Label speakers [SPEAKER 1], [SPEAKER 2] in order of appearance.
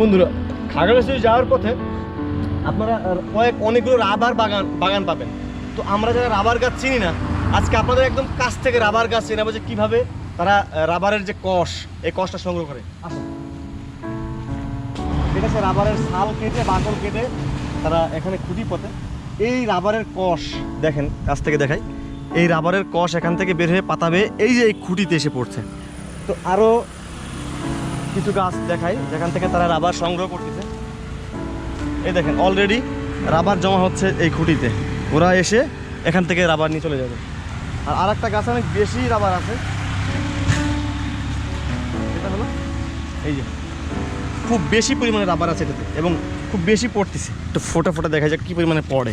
[SPEAKER 1] বন্ধুরা খাগড়াছড়ি যাওয়ার পথে আপনারা কয়েক অনেকগুলো রাবার বাগান বাগান পাবেন। তো আমরা যারা রাবার গাছ চিনি না, আজকে আপনাদের একদম কাছ থেকে রাবার গাছ চেনাবো যে কীভাবে তারা রাবারের যে কষ, এই কষটা সংগ্রহ করে। আসুন। এটা হচ্ছে রাবারের ছাল কেটে, বাকল কেটে তারা এখানে খুঁটি পথে এই রাবারের কষ, দেখেন, কাছ থেকে দেখাই। এই রাবারের কষ এখান থেকে বের হয়ে পাতাবে এই যে এই খুঁটিতে এসে পড়ছে। তো আরও কিছু গাছ দেখাই, যেখান থেকে তারা রাবার সংগ্রহ করতেছে। এই দেখেন অলরেডি রাবার জমা হচ্ছে এই খুঁটিতে। ওরা এসে এখান থেকে রাবার নিয়ে চলে যাবে। আর আর একটা গাছে অনেক বেশি রাবার আছে। এটা হলো এই যে, খুব বেশি পরিমাণে রাবার আছে এটাতে এবং খুব বেশি পড়তেছে। একটু ফোটা ফোটা দেখা যায় কি পরিমাণে পড়ে।